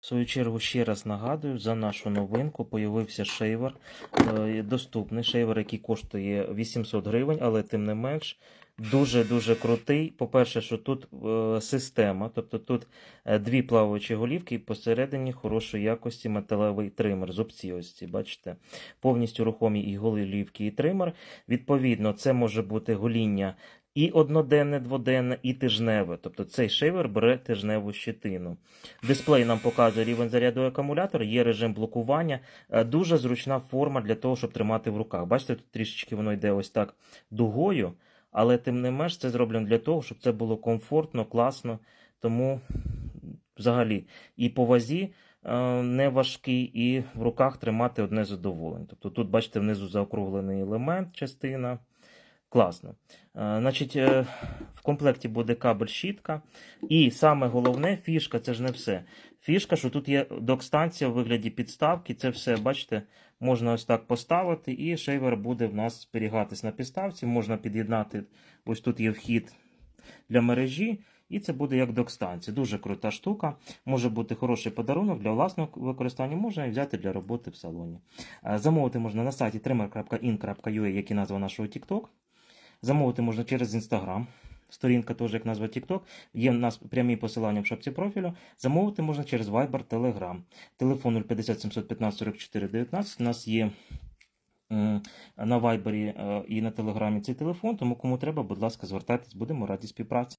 В свою чергу ще раз нагадую за нашу новинку. Появився шейвер, е, доступний шейвер, який коштує 800 гривень, але тим не менш дуже-дуже крутий. По-перше, що тут е, система, тобто тут е, дві плаваючі голівки і посередині хорошої якості металевий тример з опції ось ці, бачите, повністю рухомі і голівки, і тример. Відповідно, це може бути гоління і одноденне, дводенне, і тижневе. Тобто цей шейвер бере тижневу щетину. Дисплей нам показує рівень заряду акумулятора, є режим блокування. Е, Дуже зручна форма для того, щоб тримати в руках. Бачите, тут трішечки воно йде ось так дугою, але тим не менш це зроблено для того, щоб це було комфортно, класно. Тому взагалі і по вазі е, не важкий, і в руках тримати одне задоволення. Тобто тут, бачите, внизу заокруглений елемент, частина. Класно. Е, Значить, е, в комплекті буде кабель щітка. І саме головне, фішка це ж не все. Фішка, що тут є док-станція у вигляді підставки. Це все, бачите, можна ось так поставити, і шейвер буде в нас зберігатись на підставці. Можна під'єднати, ось тут є вхід для мережі. І це буде як док-станція. Дуже крута штука. Може бути хороший подарунок для власного використання, можна і взяти для роботи в салоні. Е, Замовити можна на сайті trimmer.in.ua, як і назва нашого TikTok. Замовити можна через Instagram. Сторінка теж як назва TikTok. Є в нас прямі посилання в шапці профілю. Замовити можна через Viber, Telegram. Телефон 050 715 44 19. У нас є на Viber і на Telegram цей телефон, тому кому треба, будь ласка, звертайтесь, будемо раді співпраці.